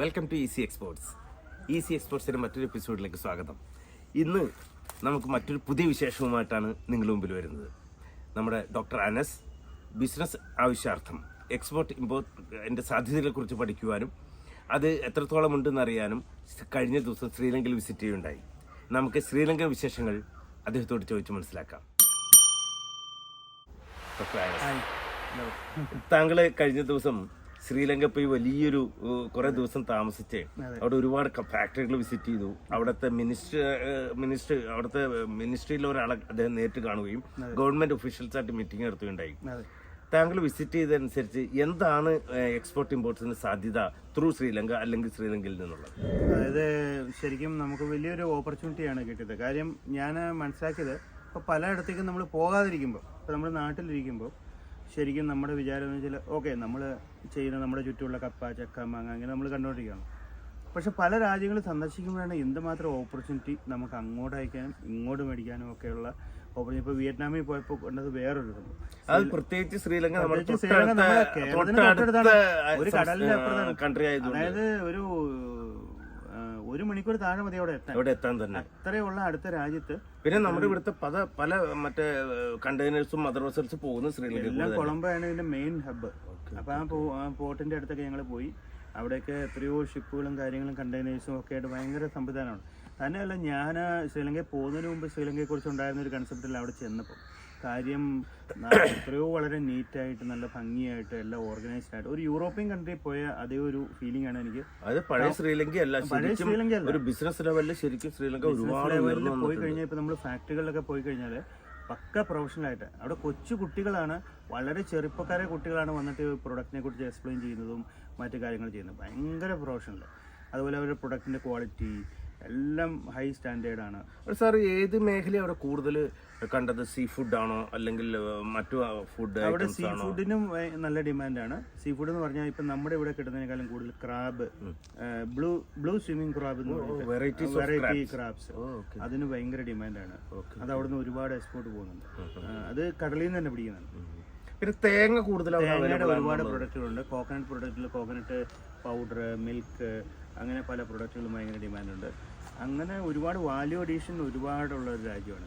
Welcome to easy exports easy എക്സ്പോർട്സിന്റെ മറ്റൊരു എപ്പിസോഡിലേക്ക് സ്വാഗതം. ഇന്ന് നമുക്ക് മറ്റൊരു പുതിയ വിശേഷവുമായിട്ടാണ് നിങ്ങളുടെ മുമ്പിൽ വരുന്നത്. നമ്മുടെ ഡോക്ടർ അനസ് ബിസിനസ് ആവശ്യാർത്ഥം എക്സ്പോർട്ട് ഇമ്പോർട്ട് എന്റെ സാധ്യതകളെക്കുറിച്ച് പഠിക്കുവാനും അത് എത്രത്തോളം ഉണ്ടെന്ന് അറിയാനും കഴിഞ്ഞ ദിവസം ശ്രീലങ്കയിൽ വിസിറ്റ് ചെയ്യുകയുണ്ടായി. നമുക്ക് ശ്രീലങ്കൻ വിശേഷങ്ങൾ അദ്ദേഹത്തോട് ചോദിച്ച് മനസ്സിലാക്കാം. ഡോക്ടർ അനസ് താങ്കൾ കഴിഞ്ഞ ദിവസം ശ്രീലങ്ക പോയി വലിയൊരു കുറെ ദിവസം താമസിച്ച്. അവിടെ ഒരുപാട് ഫാക്ടറികൾ വിസിറ്റ് ചെയ്തു. അവിടുത്തെ മിനിസ്റ്റർ മിനിസ്റ്റർ അവിടുത്തെ മിനിസ്ട്രിയിലെ ഒരാളെ അദ്ദേഹം നേരിട്ട് കാണുകയും ഗവൺമെന്റ് ഒഫീഷ്യൽസായിട്ട് മീറ്റിംഗ് നടത്തുകയുണ്ടായി. താങ്കൾ വിസിറ്റ് ചെയ്തതനുസരിച്ച് എന്താണ് എക്സ്പോർട്ട് ഇമ്പോർട്ട്സിന് സാധ്യത ത്രൂ ശ്രീലങ്ക അല്ലെങ്കിൽ ശ്രീലങ്കയിൽ നിന്നുള്ളത്? അതായത് ശരിക്കും നമുക്ക് വലിയൊരു ഓപ്പർച്യൂണിറ്റിയാണ് കിട്ടിയത്. കാര്യം ഞാൻ മനസ്സിലാക്കിയത് ഇപ്പോൾ പലയിടത്തേക്കും നമ്മൾ പോകാതിരിക്കുമ്പോൾ ഇപ്പോൾ നമ്മൾ നാട്ടിലിരിക്കുമ്പോൾ ശരിക്കും നമ്മുടെ വിചാരം എന്ന് വെച്ചാൽ ഓക്കെ നമ്മൾ ചെയ്യുന്ന നമ്മുടെ ചുറ്റുമുള്ള കപ്പ ചക്ക മാങ്ങ അങ്ങനെ നമ്മൾ കണ്ടുകൊണ്ടിരിക്കുകയാണ്. പക്ഷെ പല രാജ്യങ്ങൾ സന്ദർശിക്കുമ്പോഴാണ് എന്തുമാത്രം ഓപ്പർച്യൂണിറ്റി നമുക്ക് അങ്ങോട്ട് അയക്കാനും ഇങ്ങോട്ട് മേടിക്കാനും ഒക്കെയുള്ള ഓപ്പർച്യൂണിറ്റി ഇപ്പോൾ വിയറ്റ്നാമിൽ പോയപ്പോൾ കണ്ടത് വേറൊരു അത് പ്രത്യേകിച്ച് ശ്രീലങ്ക ഒരു കടലിന്റെ അപ്പുറത്താണ്. അതായത് ഒരു ഒരു മണിക്കൂർ താഴെ മതി അവിടെ എത്താൻ. അവിടെ എത്താൻ തന്നെ. അത്രയുള്ള അടുത്ത രാജ്യത്ത് പിന്നെ നമ്മുടെ ഇവിടുത്തെ പല പല മറ്റേ കണ്ടെയ്നേഴ്സും മദർ വെസൽസ് പോകുന്ന ശ്രീലങ്ക എല്ലാം കൊളംബോ ആണ് ഇതിന്റെ മെയിൻ ഹബ്ബ് അപ്പൊ ആ ആ പോർട്ടിന്റെ അടുത്തൊക്കെ ഞങ്ങൾ പോയി. അവിടെയൊക്കെ എത്രയോ ഷിപ്പുകളും കാര്യങ്ങളും കണ്ടെയ്നേഴ്സും ഒക്കെ ആയിട്ട് ഭയങ്കര സംവിധാനമാണ്. തന്നെയല്ല ഞാൻ ശ്രീലങ്കയിൽ പോകുന്നതിന് മുമ്പ് ശ്രീലങ്കയെ കുറിച്ച് ഉണ്ടായിരുന്ന ഒരു കൺസെപ്റ്റിൽ അവിടെ ചെന്നപ്പോൾ കാര്യം എത്രയോ വളരെ നീറ്റായിട്ട് നല്ല ഭംഗിയായിട്ട് എല്ലാം ഓർഗനൈസ്ഡ് ആയിട്ട്. ഒരു യൂറോപ്യൻ കൺട്രി പോയ അതേ ഒരു ഫീലിംഗ് ആണ് എനിക്ക്. അത് പഴയ ശ്രീലങ്കയല്ല പഴയ ശരിക്കും ശ്രീലങ്കയല്ല. ഒരു ബിസിനസ് ലെവലിൽ ശരിക്കും ശ്രീലങ്ക ഒരുപാട് ലെവലിൽ പോയി കഴിഞ്ഞാൽ ഇപ്പൊ നമ്മൾ ഫാക്ടറികളിലൊക്കെ പോയി കഴിഞ്ഞാൽ പക്ക പ്രൊഫഷണൽ ആയിട്ട്. അവിടെ കൊച്ചു കുട്ടികളാണ് വളരെ ചെറുപ്പക്കാരെ കുട്ടികളാണ് വന്നിട്ട് പ്രൊഡക്റ്റിനെ കുറിച്ച് എക്സ്പ്ലെയിൻ ചെയ്യുന്നതും മറ്റു കാര്യങ്ങൾ ചെയ്യുന്നത്. ഭയങ്കര പ്രൊഫഷണൽ അതുപോലെ അവരുടെ പ്രൊഡക്റ്റിന്റെ ക്വാളിറ്റി എല്ലാം ഹൈ സ്റ്റാൻഡേർഡ് ആണ്. സാർ ഏത് മേഖല അവിടെ കൂടുതൽ കണ്ടത്? സീ ഫുഡ് ആണോ? അല്ലെങ്കിൽ മറ്റു ഫുഡ് അവിടെ സീ ഫുഡിനും നല്ല ഡിമാൻഡാണ് സീ ഫുഡ് എന്ന് പറഞ്ഞാൽ ഇപ്പം നമ്മുടെ ഇവിടെ കിട്ടുന്നതിനേക്കാളും കൂടുതൽ crab blue blue swimming crab എന്ന് വെറൈറ്റി വെറൈറ്റി ക്രാബ്സ്. അതിന് ഭയങ്കര ഡിമാൻഡാണ് അത് അവിടുന്ന് ഒരുപാട് എക്സ്പോർട്ട് പോകുന്നുണ്ട്. അത് കടലിൽ നിന്ന് തന്നെ പിടിക്കുന്നുണ്ട്. പിന്നെ തേങ്ങ കൂടുതൽ അവിടെ ഒരുപാട്. പ്രൊഡക്റ്റുകളുണ്ട് കോക്കനട്ട് പ്രൊഡക്റ്റിൽ കോക്കനട്ട് പൗഡർ മിൽക്ക് അങ്ങനെ പല പ്രൊഡക്റ്റുകളും ഭയങ്കര ഡിമാൻഡുണ്ട് അങ്ങനെ ഒരുപാട് വാല്യൂ അഡീഷൻ ഒരുപാടുള്ള ഒരു രാജ്യമാണ്.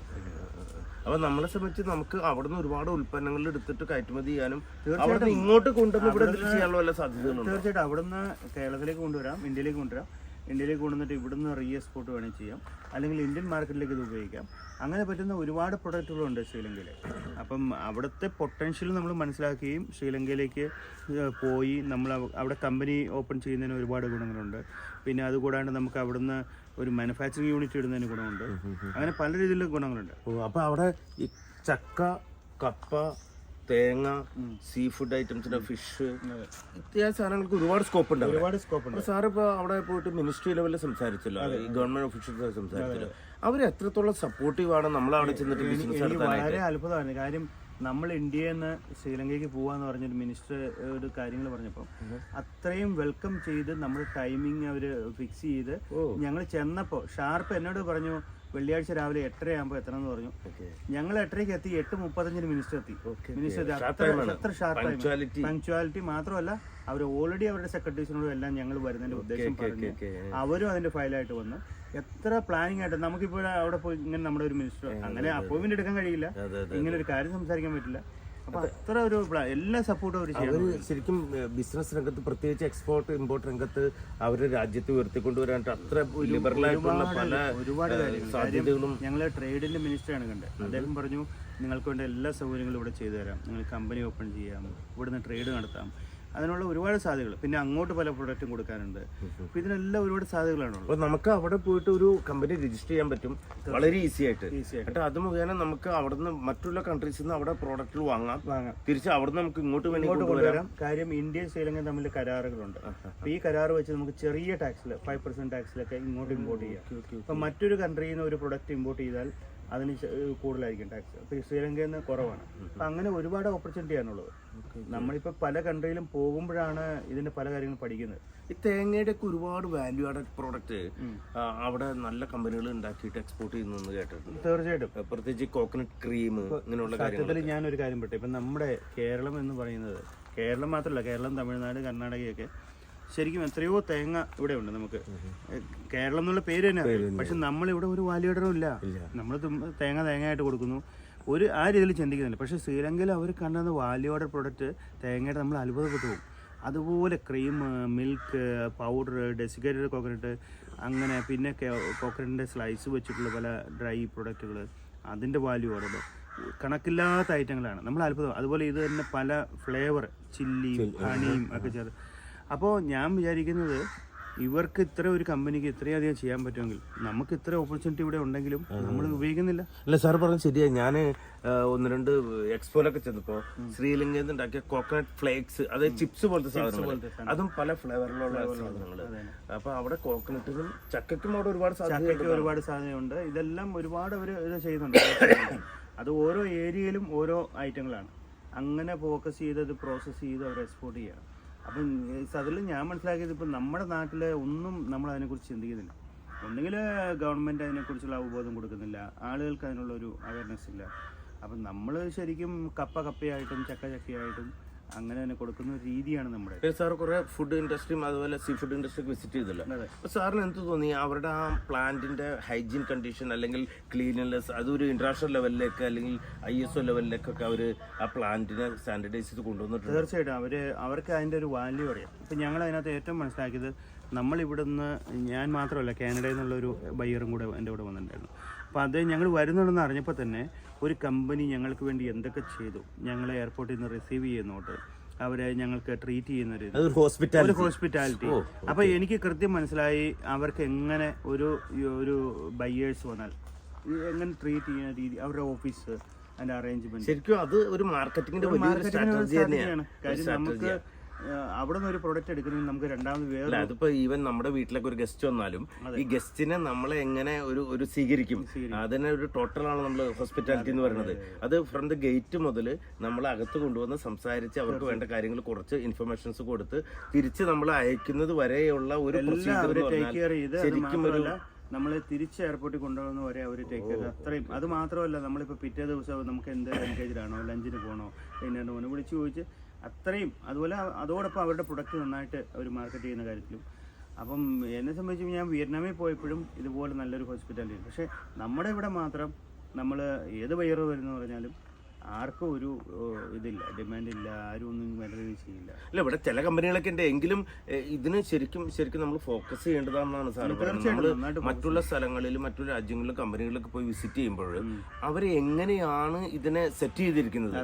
അപ്പൊ നമ്മളെ സംബന്ധിച്ച് നമുക്ക് അവിടുന്ന് ഒരുപാട് ഉൽപ്പന്നങ്ങൾ എടുത്തിട്ട് കയറ്റുമതി ചെയ്യാനും തീർച്ചയായിട്ടും. ഇങ്ങോട്ട് കൊണ്ടുവന്ന് ഇവിടെ ചെയ്യാനുള്ള വല്ല സാധ്യതകളുണ്ടോ? തീർച്ചയായിട്ടും. അവിടുന്ന് കേരളത്തിലേക്ക് കൊണ്ടുവരാം ഇന്ത്യയിലേക്ക് കൊണ്ടുവരാം. ഇന്ത്യയിലേക്ക് കൊണ്ടുവന്നിട്ട് ഇവിടുന്ന് റീ എക്സ്പോർട്ട് വേണമെങ്കിൽ ചെയ്യാം. അല്ലെങ്കിൽ ഇന്ത്യൻ മാർക്കറ്റിലേക്ക് ഇത് ഉപയോഗിക്കാം. അങ്ങനെ പറ്റുന്ന ഒരുപാട് പ്രൊഡക്റ്റുകളുണ്ട് ശ്രീലങ്കയിൽ അപ്പം അവിടുത്തെ പൊട്ടൻഷ്യൽ നമ്മൾ മനസ്സിലാക്കുകയും ശ്രീലങ്കയിലേക്ക് പോയി നമ്മൾ അവിടെ കമ്പനി ഓപ്പൺ ചെയ്യുന്നതിന് ഒരുപാട് ഗുണങ്ങളുണ്ട്. പിന്നെ അതുകൂടാണ്ട് നമുക്ക് അവിടുന്ന് ഒരു മാനുഫാക്ചറിങ് യൂണിറ്റ് ഇടുന്നതിന് ഗുണമുണ്ട്. അങ്ങനെ പല രീതിയിലുള്ള ഗുണങ്ങളുണ്ട്. അപ്പോൾ അപ്പൊ അവിടെ ഈ ചക്ക കപ്പ തേങ്ങ സീ ഫുഡ് ഐറ്റംസിന്റെ ഫിഷ് ഇത്യാദി സാധനങ്ങൾക്ക് ഒരുപാട് സ്കോപ്പ് ഉണ്ട്. ഒരുപാട് സ്കോപ്പ് ഉണ്ട്. സാർ ഇപ്പൊ അവിടെ പോയിട്ട് മിനിസ്ട്രി ലെവലിൽ സംസാരിച്ചല്ലോ. ഈ ഗവൺമെന്റ് ഓഫീഷ്യൽസ് സംസാരിച്ചല്ലോ. അവർ എത്രത്തോളം സപ്പോർട്ടീവ് ആണ് നമ്മൾ അവിടെ ചെന്നിട്ട് ബിസിനസ് വളരെ അത്ഭുതമാണ്. കാര്യം നമ്മൾ ഇന്ത്യയിൽ നിന്ന് ശ്രീലങ്കയ്ക്ക് പോവാന്ന് പറഞ്ഞൊരു മിനിസ്റ്റർ ഒരു കാര്യങ്ങൾ പറഞ്ഞപ്പോൾ അത്രയും വെൽക്കം ചെയ്ത് നമ്മൾ ടൈമിങ് അവർ ഫിക്സ് ചെയ്ത് ഞങ്ങൾ ചെന്നപ്പോൾ ഷാർപ്പ് എന്നോട് പറഞ്ഞു വെള്ളിയാഴ്ച രാവിലെ എട്ടര ആകുമ്പോൾ എത്തണം എന്ന് പറഞ്ഞു. ഞങ്ങൾ എട്ടരയ്ക്ക് എത്തി എട്ട് മുപ്പത്തഞ്ചിന് മിനിസ്റ്റർ എത്തി. മിനിസ്റ്റർ അത്ര അത്ര പങ്ക്ച്വാലിറ്റി മാത്രമല്ല അവർ ഓൾറെഡി അവരുടെ സെക്രട്ടറീസിനോടും എല്ലാം ഞങ്ങൾ വരുന്നതിന്റെ ഉദ്ദേശം പറഞ്ഞു അവരും അതിന്റെ ഫയലായിട്ട് വന്നു. എത്ര പ്ലാനിങ് ആയിട്ട് നമുക്കിപ്പോൾ അവിടെ പോയി ഇങ്ങനെ നമ്മുടെ ഒരു മിനിസ്റ്റർ അങ്ങനെ അപ്പോയിന്റ് എടുക്കാൻ കഴിയില്ല. ഇങ്ങനെ ഒരു കാര്യം സംസാരിക്കാൻ പറ്റില്ല. അപ്പൊ അത്ര ഒരു എല്ലാ സപ്പോർട്ടും അവർ അവർ ശരിക്കും ബിസിനസ് രംഗത്ത് പ്രത്യേകിച്ച് എക്സ്പോർട്ട് ഇമ്പോർട്ട് രംഗത്ത് അവരുടെ രാജ്യത്ത് ഉയർത്തിക്കൊണ്ടുവരാനായിട്ട് അത്ര ലിബറൽ ആയിട്ടുള്ള പല ഒരുപാട് സാധ്യതകളും ഞങ്ങൾ ട്രേഡിന്റെ മിനിസ്റ്ററാണ് കണ്ടത് അദ്ദേഹം പറഞ്ഞു നിങ്ങൾക്ക് വേണ്ട എല്ലാ സൗകര്യങ്ങളും ഇവിടെ ചെയ്തു തരാം. നിങ്ങൾ കമ്പനി ഓപ്പൺ ചെയ്യാം. ഇവിടുന്ന് ട്രേഡ് നടത്താം. അതിനുള്ള ഒരുപാട് സാധ്യതകൾ. പിന്നെ അങ്ങോട്ട് പല പ്രൊഡക്റ്റും കൊടുക്കാനുണ്ട്. അപ്പൊ ഇതിനെല്ലാം ഒരുപാട് സാധ്യതകളാണുള്ളത് അപ്പൊ നമുക്ക് അവിടെ പോയിട്ട് ഒരു കമ്പനി രജിസ്റ്റർ ചെയ്യാൻ പറ്റും. വളരെ ഈസി ആയിട്ട്. ഈസി ആയിട്ട്. അത് മുഖേന നമുക്ക് അവിടുന്ന് മറ്റുള്ള കൺട്രീസിൽ നിന്ന് അവിടെ പ്രോഡക്റ്റ് വാങ്ങാം. വാങ്ങാം. തിരിച്ച് അവിടുന്ന് നമുക്ക് ഇങ്ങോട്ട് വേണ്ടി ഇങ്ങോട്ട് കൊണ്ടുവരാം. കാര്യം ഇന്ത്യയും ശ്രീലങ്കയും തമ്മിൽ കരാറുകളുണ്ട്. അപ്പൊ ഈ കരാർ വെച്ച് നമുക്ക് ചെറിയ ടാക്സിൽ ഫൈവ് പെർസെന്റ് ടാക്സിലൊക്കെ ഇങ്ങോട്ട് ഇമ്പോർട്ട് ചെയ്യാം. അപ്പൊ മറ്റൊരു കൺട്രിയിൽ നിന്ന് ഒരു പ്രൊഡക്റ്റ് ഇമ്പോർട്ട് ചെയ്താൽ അതിന് കൂടുതലായിരിക്കും ടാക്സ് അപ്പൊ ശ്രീലങ്കയിൽ നിന്ന് കുറവാണ് അപ്പൊ അങ്ങനെ ഒരുപാട് ഓപ്പർച്യൂണിറ്റി ആണുള്ളത് നമ്മളിപ്പോ പല കൺട്രിയിലും പോകുമ്പോഴാണ് ഇതിന്റെ പല കാര്യങ്ങളും പഠിക്കുന്നത്. ഈ തേങ്ങയുടെ ഒക്കെ ഒരുപാട് വാല്യൂ ആഡഡ് പ്രോഡക്റ്റ് അവിടെ നല്ല കമ്പനികൾ ഉണ്ടാക്കിയിട്ട് എക്സ്പോർട്ട് ചെയ്യുന്നു കേട്ടിട്ടുണ്ട്. തീർച്ചയായിട്ടും. പ്രത്യേകിച്ച് കോക്കനട്ട് ക്രീം ഇങ്ങനെയുള്ള കാര്യങ്ങൾ സത്യത്തിൽ ഞാനൊരു കാര്യം പറട്ടെ ഇപ്പം നമ്മുടെ കേരളം എന്ന് പറയുന്നത് കേരളം മാത്രമല്ല കേരളം തമിഴ്നാട് കർണാടകയൊക്കെ ശരിക്കും എത്രയോ തേങ്ങ ഇവിടെ ഉണ്ട് നമുക്ക് കേരളം എന്നുള്ള പേര് തന്നെ പക്ഷെ നമ്മൾ ഇവിടെ ഒരു വാല്യൂഡറും ഇല്ല. നമ്മൾ തേങ്ങ തേങ്ങയായിട്ട് കൊടുക്കുന്നു. ഒരു ആ രീതിയിൽ ചിന്തിക്കുന്നില്ല. പക്ഷെ ശ്രീലങ്കയിൽ അവർ കണ്ടെന്ന വാല്യൂ ഓർഡർ പ്രൊഡക്റ്റ് തേങ്ങയുടെ നമ്മൾ അത്ഭുതപ്പെട്ടു പോകും. അതുപോലെ cream milk powder desiccated coconut അങ്ങനെ പിന്നെ കോക്കനട്ടിന്റെ സ്ലൈസ് വെച്ചിട്ടുള്ള പല ഡ്രൈ പ്രൊഡക്റ്റുകൾ അതിന്റെ വാല്യൂ ഓർഡർ കണക്കില്ലാത്ത ഐറ്റങ്ങളാണ് നമ്മൾ അത്ഭുതം. അതുപോലെ ഇത് തന്നെ പല ഫ്ലേവർ ചില്ലിയും ഹണിയും ഒക്കെ ചേർത്ത് അപ്പോൾ ഞാൻ വിചാരിക്കുന്നത് ഇവർക്ക് ഇത്ര ഒരു കമ്പനിക്ക് ഇത്രയധികം ചെയ്യാൻ പറ്റുമെങ്കിൽ നമുക്ക് ഇത്ര ഓപ്പർച്യൂണിറ്റി ഇവിടെ ഉണ്ടെങ്കിലും നമ്മൾ ഉപയോഗിക്കുന്നില്ല. അല്ല സാർ പറഞ്ഞ ശരിയാ. ഞാൻ ഒന്ന് രണ്ട് എക്സ്പോയിലൊക്കെ ചെന്നപ്പോൾ ശ്രീലങ്കയിൽ നിന്ന് ഉണ്ടാക്കിയ കോക്കനട്ട് ഫ്ലേക്സ് അതായത് ചിപ്സ് പോലത്തെ സാധനങ്ങൾ അതും പല ഫ്ലേവറിലുള്ള അപ്പൊ അവിടെ കോക്കനട്ടിനും ചക്കയ്ക്കും അവിടെ ഒരുപാട് ചക്കയ്ക്ക് ഒരുപാട് സാധ്യതയുണ്ട്. ഇതെല്ലാം ഒരുപാട് അവർ ഇത് ചെയ്യുന്നുണ്ട്. അത് ഓരോ ഏരിയയിലും ഓരോ ഐറ്റങ്ങളാണ് അങ്ങനെ ഫോക്കസ് ചെയ്ത് അത് പ്രോസസ്സ് ചെയ്ത് അവർ എക്സ്പോർട്ട് ചെയ്യുക അപ്പം അതിൽ ഞാൻ മനസ്സിലാക്കിയത് ഇപ്പം നമ്മുടെ നാട്ടിൽ ഒന്നും നമ്മൾ അതിനെക്കുറിച്ച് ചിന്തിക്കുന്നില്ല. ഒന്നുകിൽ ഗവൺമെന്റ് അതിനെക്കുറിച്ചുള്ള അവബോധം കൊടുക്കുന്നില്ല ആളുകൾക്ക് അതിനുള്ളൊരു അവയർനെസ് ഇല്ല. അപ്പം നമ്മൾ ശരിക്കും കപ്പ കപ്പയായിട്ടും ചക്ക ചക്കയായിട്ടും അങ്ങനെ തന്നെ കൊടുക്കുന്ന ഒരു രീതിയാണ് നമ്മുടെ സാർ കുറെ ഫുഡ് ഇൻഡസ്ട്രിയും അതുപോലെ സീ ഫുഡ് ഇൻഡസ്ട്രിയും വിസിറ്റ് ചെയ്തല്ലോ. അപ്പൊ സാറിന് എന്ത് തോന്നി? അവരുടെ ആ പ്ലാന്റിന്റെ ഹൈജീൻ കണ്ടീഷൻ അല്ലെങ്കിൽ ക്ലീൻനെസ് അതൊരു ഇന്റർനാഷണൽ ലെവലിലേക്ക് അല്ലെങ്കിൽ ഐ എസ് ഒ ലെവലിലേക്കൊക്കെ അവർ ആ പ്ലാന്റിനെ സ്റ്റാൻഡർഡൈസ് ചെയ്ത് കൊണ്ടുവന്നിട്ടുണ്ട്. തീർച്ചയായിട്ടും. അവർ അവർക്ക് അതിന്റെ ഒരു വാല്യൂ അറിയാം. ഇപ്പം ഞങ്ങൾ അതിനകത്ത് ഏറ്റവും മനസ്സിലാക്കിയത് നമ്മളിവിടുന്ന് ഞാൻ മാത്രമല്ല കാനഡയിൽ നിന്നുള്ള ഒരു ബയ്യറും കൂടെ എന്റെ കൂടെ വന്നിട്ടുണ്ടായിരുന്നു. അപ്പോൾ അത് ഞങ്ങൾ വരുന്നുണ്ടെന്ന് അറിഞ്ഞപ്പോൾ തന്നെ ഒരു കമ്പനി ഞങ്ങൾക്ക് വേണ്ടി എന്തൊക്കെ ചെയ്തു? ഞങ്ങളെ എയർപോർട്ടിൽ നിന്ന് റിസീവ് ചെയ്യുന്നോട്ട്. അവരെ ഞങ്ങൾക്ക് ട്രീറ്റ് ചെയ്യുന്ന ഒരു ഹോസ്പിറ്റാലിറ്റി ഹോസ്പിറ്റാലിറ്റി അപ്പോൾ എനിക്ക് കൃത്യം മനസ്സിലായി അവർക്ക് എങ്ങനെ ഒരു ഒരു ബയ്യേഴ്സ് വന്നാൽ എങ്ങനെ ട്രീറ്റ് ചെയ്യുന്ന രീതി അവരുടെ ഓഫീസ് അതിന്റെ അറേഞ്ച്മെന്റ് ശരിക്കും അത് ഒരു മാർക്കറ്റിംഗിന്റെ മാർക്കറ്റിംഗ് തന്നെയാണ്. കാര്യം നമുക്ക് അവിടെ നിന്ന് ഒരു പ്രൊഡക്റ്റ് എടുക്കണമെങ്കിൽ നമുക്ക് രണ്ടാമത് വേറെ അതിപ്പോ ഈവൻ നമ്മുടെ വീട്ടിലേക്ക് ഒരു ഗസ്റ്റ് വന്നാലും ഈ ഗസ്റ്റിനെ നമ്മളെ എങ്ങനെ ഒരു ഒരു സ്വീകരിക്കും? അതിനെ ഒരു ടോട്ടലാണ് നമ്മൾ ഹോസ്പിറ്റാലിറ്റി എന്ന് പറയുന്നത്. അത് ഫ്രം ദ ഗേറ്റ് മുതൽ നമ്മൾ അകത്ത് കൊണ്ടുവന്ന് സംസാരിച്ച് അവർക്ക് വേണ്ട കാര്യങ്ങൾ കുറച്ച് ഇൻഫർമേഷൻസ് കൊടുത്ത് തിരിച്ച് നമ്മൾ അയക്കുന്നത് വരെയുള്ള ഒരു ശരിക്കും ഒരു നമ്മൾ തിരിച്ച് എയർപോർട്ടിൽ കൊണ്ടുപോകുന്ന വരെ അവർ ടേക്ക് ചെയ്ത് അത്രയും. അത് മാത്രമല്ല നമ്മളിപ്പോൾ പിറ്റേ ദിവസം നമുക്ക് എന്ത് എൻഗേജിലാണോ ലഞ്ചിന് പോകണോ പോകണോ വിളിച്ച് ചോദിച്ച് അത്രയും. അതുപോലെ അതോടൊപ്പം അവരുടെ പ്രൊഡക്റ്റ് നന്നായിട്ട് അവർ മാർക്കറ്റ് ചെയ്യുന്ന കാര്യത്തിലും. അപ്പം എന്നെ സംബന്ധിച്ച് ഞാൻ വിയറ്റ്നാമിൽ പോയപ്പോഴും ഇതുപോലെ നല്ലൊരു ഹോസ്പിറ്റാലിറ്റി പക്ഷേ നമ്മുടെ ഇവിടെ മാത്രം നമ്മൾ ഏത് വയറ് വരുന്നു പറഞ്ഞാലും ആർക്കും ഒരു ഇതില്ല ഡിമാൻഡ് ഇല്ല ആരും ഒന്നും വില ചെയ്യില്ല അല്ല ഇവിടെ ചില കമ്പനികളൊക്കെ ഉണ്ട്. എങ്കിലും ഇതിന് ശരിക്കും ശരിക്കും നമ്മൾ ഫോക്കസ് ചെയ്യേണ്ടതാണെന്നാണ് സാർ പറയുന്നത്. മറ്റുള്ള സ്ഥലങ്ങളിലും മറ്റു രാജ്യങ്ങളിലും കമ്പനികളിലൊക്കെ പോയി വിസിറ്റ് ചെയ്യുമ്പോൾ അവർ എങ്ങനെയാണ് ഇതിനെ സെറ്റ് ചെയ്തിരിക്കുന്നത്?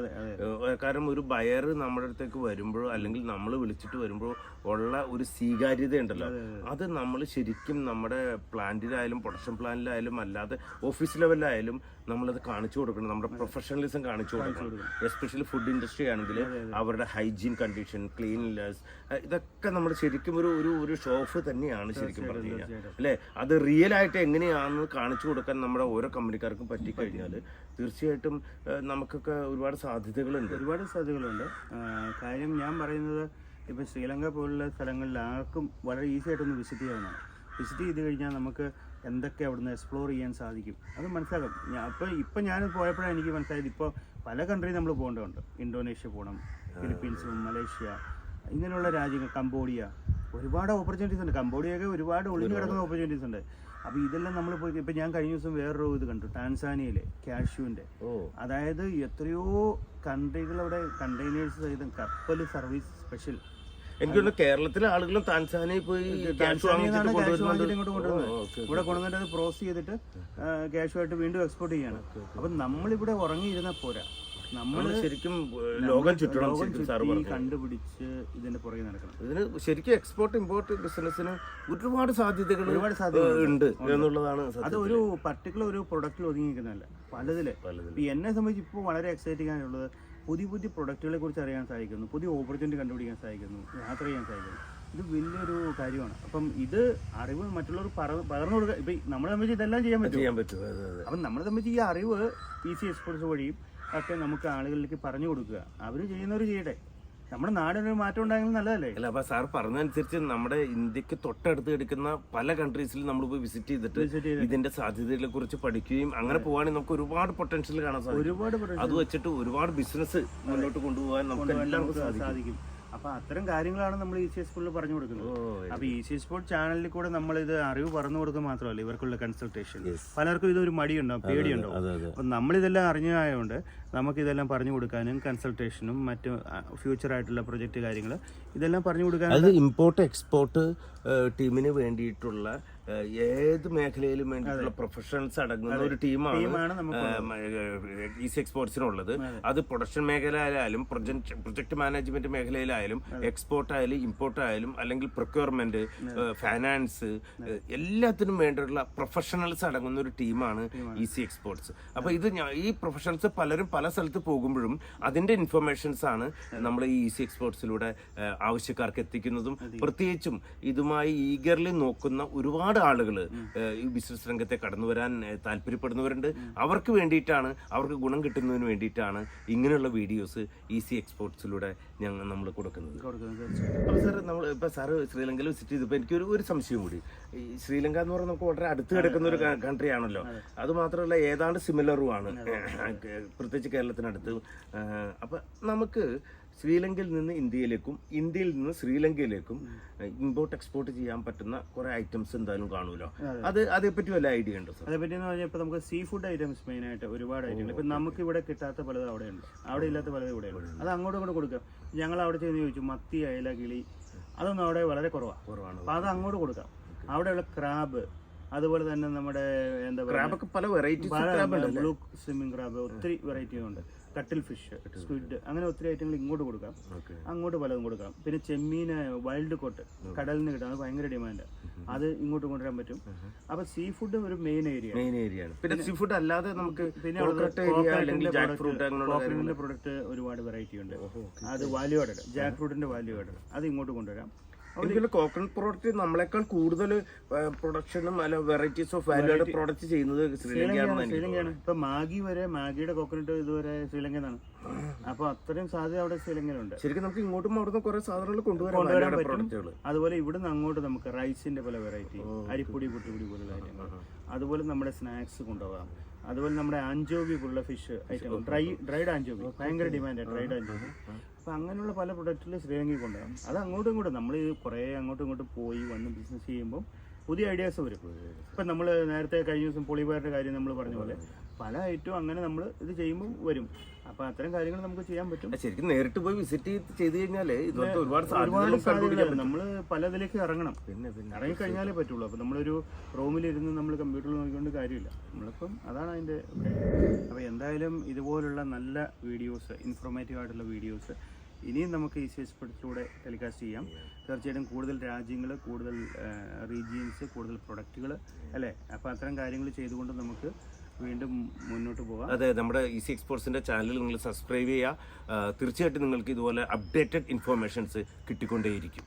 കാരണം ഒരു ബയർ നമ്മുടെ അടുത്തേക്ക് വരുമ്പോഴോ അല്ലെങ്കിൽ നമ്മൾ വിളിച്ചിട്ട് വരുമ്പോഴോ ഉള്ള ഒരു സ്വീകാര്യത ഉണ്ടല്ലോ അത് നമ്മൾ ശരിക്കും നമ്മുടെ പ്ലാന്റിലായാലും പ്രൊഡക്ഷൻ പ്ലാനിലായാലും അല്ലാതെ ഓഫീസ് ലെവലിലായാലും നമ്മളത് കാണിച്ചു കൊടുക്കണം. നമ്മുടെ പ്രൊഫഷണലിസം കാണിച്ചു കൊടുക്കണം. എസ്പെഷ്യലി ഫുഡ് ഇൻഡസ്ട്രി ആണെങ്കിൽ അവരുടെ ഹൈജീൻ കണ്ടീഷൻ ക്ലീൻലെസ് ഇതൊക്കെ നമ്മൾ ശരിക്കും ഒരു ഒരു ഒരു ഷോഫ് തന്നെയാണ് ശരിക്കും പറഞ്ഞു കഴിഞ്ഞാൽ. അല്ലേ? അത് റിയൽ ആയിട്ട് എങ്ങനെയാണെന്ന് കാണിച്ചു കൊടുക്കാൻ നമ്മുടെ ഓരോ കമ്പനിക്കാർക്കും പറ്റിക്കഴിഞ്ഞാൽ തീർച്ചയായിട്ടും നമുക്കൊക്കെ ഒരുപാട് സാധ്യതകളുണ്ട്. ഒരുപാട് സാധ്യതകളുണ്ട്. കാര്യം ഞാൻ പറയുന്നത് ഇപ്പം ശ്രീലങ്ക പോലുള്ള സ്ഥലങ്ങളിൽ ആർക്കും വളരെ ഈസി ആയിട്ടൊന്ന് വിസിറ്റ് ചെയ്യാവുന്നതാണ്. വിസിറ്റ് ചെയ്ത് കഴിഞ്ഞാൽ നമുക്ക് എന്തൊക്കെ അവിടുന്ന് എക്സ്പ്ലോർ ചെയ്യാൻ സാധിക്കും? അത് മനസ്സിലാക്കും. ഞാൻ അപ്പോൾ ഇപ്പം ഞാൻ പോയപ്പോഴാണ് എനിക്ക് മനസ്സിലായത്. ഇപ്പോൾ പല കൺട്രി നമ്മൾ പോകേണ്ടതുണ്ട്. ഇന്തോനേഷ്യ പോകണം ഫിലിപ്പീൻസും മലേഷ്യ ഇങ്ങനെയുള്ള രാജ്യങ്ങൾ കംബോഡിയ ഒരുപാട് ഓപ്പർച്യൂണിറ്റീസ് ഉണ്ട്. കംബോഡിയൊക്കെ ഒരുപാട് ഒളിഞ്ഞു കിടക്കുന്ന ഓപ്പർച്യൂണിറ്റീസ് ഉണ്ട്. അപ്പോൾ ഇതെല്ലാം നമ്മൾ പോയി ഇപ്പം ഞാൻ കഴിഞ്ഞ ദിവസം വേറൊരു ഇത് കണ്ടു ടാൻസാനിയയിലെ കാഷ്യൂവിന്റെ ഓ. അതായത് എത്രയോ കൺട്രികളവിടെ കണ്ടെയ്നേഴ്സ് സഹിതം കപ്പൽ സർവീസ് സ്പെഷ്യൽ എനിക്ക് തോന്നുന്നു കേരളത്തിലെ ആളുകളും താൻസാനിയിൽ പോയി ഇവിടെ കൊണ്ടുവന്നിട്ട് അത് പ്രോസസ് ചെയ്തിട്ട് ക്യാഷുമായിട്ട് വീണ്ടും എക്സ്പോർട്ട് ചെയ്യാണ്. അപ്പം നമ്മളിവിടെ ഉറങ്ങിയിരുന്ന പോരാ. നമ്മൾ ശരിക്കും ലോകം ചുറ്റണം കണ്ടുപിടിച്ച് ഇതിന്റെ പുറകെ നടക്കണം. ഇതിന് ശരിക്കും എക്സ്പോർട്ട് ഇമ്പോർട്ട് ബിസിനസ്സിന് ഒരുപാട് സാധ്യതകൾ ഒരുപാട് സാധ്യതകളുണ്ട്. ഉണ്ട്. എന്നുള്ളതാണ് അത് ഒരു പർട്ടിക്കുലർ ഒരു പ്രൊഡക്റ്റിൽ ഒതുങ്ങിയിരിക്കുന്നതല്ല. പലതിൽ. പലതിലും. ഇപ്പൊ എന്നെ സംബന്ധിച്ച് ഇപ്പോൾ വളരെ എക്സൈറ്റിംഗ് ആയിട്ടുള്ളത് പുതിയ പുതിയ പ്രൊഡക്റ്റുകളെ കുറിച്ച് അറിയാൻ സാധിക്കുന്നു. പുതിയ ഓപ്പർച്യൂണിറ്റി കണ്ടുപിടിക്കാൻ സാധിക്കുന്നു. യാത്ര ചെയ്യാൻ സാധിക്കുന്നു. ഇത് വലിയൊരു കാര്യമാണ്. അപ്പം ഇത് അറിവ് മറ്റുള്ളവർ പകർന്നു കൊടുക്കുക ഇപ്പൊ നമ്മളെ സംബന്ധിച്ച് ഇതെല്ലാം ചെയ്യാൻ പറ്റും ചെയ്യാൻ പറ്റും. അപ്പം നമ്മളെ സംബന്ധിച്ച് ഈ അറിവ് പി സി എക്സ്പോർട്സ് വഴിയും ഒക്കെ നമുക്ക് ആളുകളിലേക്ക് പറഞ്ഞു കൊടുക്കുക. അവർ ചെയ്യുന്നവർ ചെയ്യട്ടെ. നമ്മുടെ നാടിനൊരു മാറ്റം ഉണ്ടായെങ്കിൽ നല്ലതല്ലേ? അല്ല അപ്പൊ സാർ പറഞ്ഞതനുസരിച്ച് നമ്മുടെ ഇന്ത്യയ്ക്ക് തൊട്ടടുത്ത് കിടക്കുന്ന പല കൺട്രീസിലും നമ്മൾ പോയി വിസിറ്റ് ചെയ്തിട്ട്. ഇതിന്റെ സാധ്യതകളെ കുറിച്ച് പഠിക്കുകയും അങ്ങനെ പോവാണെങ്കിൽ നമുക്ക് ഒരുപാട് പൊട്ടൻഷ്യൽ കാണാൻ സാധിക്കും. ഒരുപാട് അത് വെച്ചിട്ട് ഒരുപാട് ബിസിനസ് മുന്നോട്ട് കൊണ്ടുപോകാൻ നമുക്ക് എല്ലാവർക്കും സാധിക്കും. സാധിക്കും അപ്പൊ അത്തരം കാര്യങ്ങളാണ് നമ്മൾ ഇ സി എസ് സ്കൂളിൽ പറഞ്ഞു കൊടുക്കുന്നത്. അപ്പോൾ അപ്പൊ ഇ സി എസ് സ്പോർട്ട് ചാനലിൽ കൂടെ നമ്മൾ ഇത് അറിവ് പറഞ്ഞു കൊടുക്കുക മാത്രമല്ല ഇവർക്കുള്ള കൺസൾട്ടേഷൻ. പലർക്കും ഇതൊരു മടിയുണ്ടാവും പേടിയുണ്ടാവും അപ്പൊ നമ്മളിതെല്ലാം നമുക്ക് നമുക്കിതെല്ലാം പറഞ്ഞു കൊടുക്കാനും കൺസൾട്ടേഷനും മറ്റു ഫ്യൂച്ചർ ആയിട്ടുള്ള പ്രൊജക്റ്റ് കാര്യങ്ങൾ ഇതെല്ലാം പറഞ്ഞു കൊടുക്കാൻ അത് ഇമ്പോർട്ട് എക്സ്പോർട്ട് ടീമിന് വേണ്ടിയിട്ടുള്ള ഏത് മേഖലയിലും വേണ്ടിയിട്ടുള്ള പ്രൊഫഷണൽസ് അടങ്ങുന്ന ഒരു ടീമാണ് ഈസി എക്സ്പോർട്സിനുള്ളത് അത്. പ്രൊഡക്ഷൻ മേഖലയിലായാലും പ്രൊജക്ട് പ്രൊജക്ട് മാനേജ്മെന്റ് മേഖലയിലായാലും എക്സ്പോർട്ട് ആയാലും ഇമ്പോർട്ട് ആയാലും അല്ലെങ്കിൽ പ്രൊക്യൂർമെന്റ് ഫൈനാൻസ് എല്ലാത്തിനും വേണ്ടിയിട്ടുള്ള പ്രൊഫഷണൽസ് അടങ്ങുന്ന ഒരു ടീമാണ് ഈസി എക്സ്പോർട്സ് അപ്പൊ ഇത് ഈ പ്രൊഫഷണൽസ് പലരും പല സ്ഥലത്ത് പോകുമ്പോഴും അതിന്റെ ഇൻഫർമേഷൻസ് ആണ് നമ്മൾ ഈ ഈസി എക്സ്പോർട്സിലൂടെ ആവശ്യക്കാർക്ക് എത്തിക്കുന്നതും പ്രത്യേകിച്ചും ഇതുമായി ഈഗർലി നോക്കുന്ന ഒരുപാട് ആളുകൾ ഈ ബിസിനസ് രംഗത്തെ കടന്നു വരാൻ താല്പര്യപ്പെടുന്നവരുണ്ട്. അവർക്ക് വേണ്ടിയിട്ടാണ് അവർക്ക് ഗുണം കിട്ടുന്നതിന് വേണ്ടിയിട്ടാണ് ഇങ്ങനെയുള്ള വീഡിയോസ് ഈസി എക്സ്പോർട്സിലൂടെ ഞങ്ങൾ നമ്മൾ കൊടുക്കുന്നത്. കൊടുക്കുന്നത് അപ്പോൾ സാർ നമ്മൾ ഇപ്പോൾ സാറ് ശ്രീലങ്കയിൽ വിസിറ്റ് ചെയ്തപ്പോൾ എനിക്കൊരു ഒരു സംശയം കൂടി. ഈ ശ്രീലങ്ക എന്ന് പറഞ്ഞാൽ നമുക്ക് വളരെ അടുത്ത് കിടക്കുന്ന ഒരു കൺട്രി ആണല്ലോ. അത്. മാത്രമല്ല ഏതാണ്ട് സിമിലറുമാണ് പ്രത്യേകിച്ച് കേരളത്തിനടുത്ത്. അപ്പം നമുക്ക് ശ്രീലങ്കയിൽ നിന്ന് ഇന്ത്യയിലേക്കും ഇന്ത്യയിൽ നിന്ന് ശ്രീലങ്കയിലേക്കും ഇമ്പോർട്ട് എക്സ്പോർട്ട് ചെയ്യാൻ പറ്റുന്ന കുറെ ഐറ്റംസ് എന്തായാലും കാണുമല്ലോ. അത് അതേപ്പറ്റി വല്ല ഐഡിയ ഉണ്ട് സാർ അതേപറ്റി എന്ന് പറഞ്ഞാൽ ഇപ്പൊ നമുക്ക് സീ ഫുഡ് ഐറ്റംസ് മെയിൻ ആയിട്ട് ഒരുപാട് ഐറ്റങ്ങൾ ഇപ്പൊ നമുക്ക് ഇവിടെ കിട്ടാത്ത പലതും അവിടെ ഉണ്ട് അവിടെ ഇല്ലാത്ത പലതും ഇവിടെ ഉണ്ട് അത് അങ്ങോട്ടും ഇങ്ങോട്ട് കൊടുക്കാം. ഞങ്ങൾ അവിടെ ചെന്ന് ചോദിച്ചു മത്തി അയല കിളി. അതൊന്നും അവിടെ വളരെ കുറവാണ് കുറവാണ്. അപ്പൊ അത് അങ്ങോട്ട് കൊടുക്കാം. അവിടെയുള്ള ക്രാബ് അതുപോലെ തന്നെ നമ്മുടെ എന്താ പറയുക പല വെറൈറ്റി ബ്ലൂ സ്വിമ്മിംഗ് ക്രാബ് ഒത്തിരി വെറൈറ്റി ഉണ്ട് കട്ടിൽ ഫിഷ് സ്ക്വിഡ് അങ്ങനെ ഒത്തിരി ഐറ്റങ്ങൾ ഇങ്ങോട്ട് കൊടുക്കാം. അങ്ങോട്ട് പലതും കൊടുക്കാം. പിന്നെ ചെമ്മീൻ വൈൽഡ് കോട്ട് കടലിൽ നിന്ന് കിട്ടാം. അത് ഭയങ്കര ഡിമാൻഡ്. അത് ഇങ്ങോട്ട് കൊണ്ടുവരാൻ പറ്റും. അപ്പൊ സീ ഫുഡ് ഒരു മെയിൻ ഏരിയ. മെയിൻ ഏരിയ പിന്നെ സീ ഫുഡ് അല്ലാതെ നമുക്ക് പിന്നെ കോക്കനട്ടിന്റെ പ്രൊഡക്റ്റ് ഒരുപാട് വെറൈറ്റി ഉണ്ട്. അത് വാല്യൂ ആഡഡ് ജാക്ക് ഫ്രൂട്ടിന്റെ വാല്യൂ ആഡഡ് അത് ഇങ്ങോട്ട് കൊണ്ടുവരാം. എനിക്കുള്ള കോക്കനട്ട് പ്രോഡക്റ്റ് നമ്മളെക്കാൾ കൂടുതൽ പ്രൊഡക്ഷനും അല്ല വെറൈറ്റീസ് ഓഫ് വാല്യൂഡ് പ്രോഡക്റ്റ് ചെയ്യുന്നത് ശ്രീലങ്കയാണ് ഇപ്പൊ മാഗി വരെ മാഗിയുടെ കോക്കനട്ട് ഇതുവരെ ശ്രീലങ്കന്നാണ് അപ്പൊ അത്രയും സാധ്യത അവിടെ ശ്രീലങ്കയിലുണ്ട്. ശരിക്കും നമുക്ക് ഇങ്ങോട്ടും അവിടുന്ന് കുറെ സാധനങ്ങൾ കൊണ്ടുവരാൻ കൊണ്ടുവരാൻ പറ്റും. അതുപോലെ ഇവിടുന്ന് അങ്ങോട്ട് നമുക്ക് റൈസിന്റെ പല വെറൈറ്റി അരിപ്പൊടി പുട്ടുപൊടി പോലുള്ള കാര്യങ്ങൾ. അതുപോലെ നമ്മുടെ സ്നാക്സ് കൊണ്ടുപോകാം. അതുപോലെ നമ്മുടെ ആഞ്ചോവി പോലുള്ള fish item dry dried anchovy ഭയങ്കര ഡിമാൻഡ് ഡ്രൈഡ് ആഞ്ചോവി അപ്പൊ അങ്ങനെയുള്ള പല പ്രൊഡക്റ്റിൽ ശ്രീലങ്കയിൽ കൊണ്ടുവരാം അത് അങ്ങോട്ടും ഇങ്ങോട്ടും നമ്മൾ കുറേ അങ്ങോട്ടും ഇങ്ങോട്ടും പോയി വന്ന് ബിസിനസ് ചെയ്യുമ്പോൾ പുതിയ ഐഡിയാസ് വരും. ഇപ്പം നമ്മൾ നേരത്തെ കഴിഞ്ഞ ദിവസം പൊളിബാറിന്റെ കാര്യം നമ്മൾ പറഞ്ഞ പോലെ പല ഐറ്റവും അങ്ങനെ നമ്മൾ ഇത് ചെയ്യുമ്പോൾ വരും. അപ്പം അത്തരം കാര്യങ്ങൾ നമുക്ക് ചെയ്യാൻ പറ്റും. ശരിക്കും നേരിട്ട് പോയി വിസിറ്റ് ചെയ്ത് കഴിഞ്ഞാൽ ഇതുപോലത്തെ ഒരുപാട് ഒരുപാട് സാധ്യതകൾ. നമ്മൾ പലതിലേക്ക് ഇറങ്ങണം. പിന്നെ പിന്നെ ഇറങ്ങി കഴിഞ്ഞാലേ പറ്റുള്ളൂ. അപ്പൊ നമ്മളൊരു റൂമിലിരുന്ന് നമ്മൾ കമ്പ്യൂട്ടറിൽ നോക്കിക്കൊണ്ട് കാര്യമില്ല. നമ്മളിപ്പം അതാണ് അതിന്റെ അപ്പൊ എന്തായാലും ഇതുപോലുള്ള നല്ല വീഡിയോസ് ഇൻഫോർമേറ്റീവ് ആയിട്ടുള്ള വീഡിയോസ് ഇനിയും നമുക്ക് ഈ സിസ്പെട്ടിലൂടെ ടെലികാസ്റ്റ് ചെയ്യാം. തീർച്ചയായിട്ടും കൂടുതൽ രാജ്യങ്ങൾ കൂടുതൽ റീജിയൻസ് കൂടുതൽ പ്രൊഡക്റ്റുകൾ അല്ലേ? അപ്പോൾ അത്തരം കാര്യങ്ങൾ ചെയ്തുകൊണ്ട് നമുക്ക് വീണ്ടും മുന്നോട്ട് പോകാം. അതെ നമ്മുടെ ഈസി എക്സ്പോർട്സിന്റെ ചാനൽ നിങ്ങൾ സബ്സ്ക്രൈബ് ചെയ്യുക. തീർച്ചയായിട്ടും നിങ്ങൾക്ക് ഇതുപോലെ അപ്ഡേറ്റഡ് ഇൻഫോർമേഷൻസ് കിട്ടിക്കൊണ്ടേയിരിക്കും.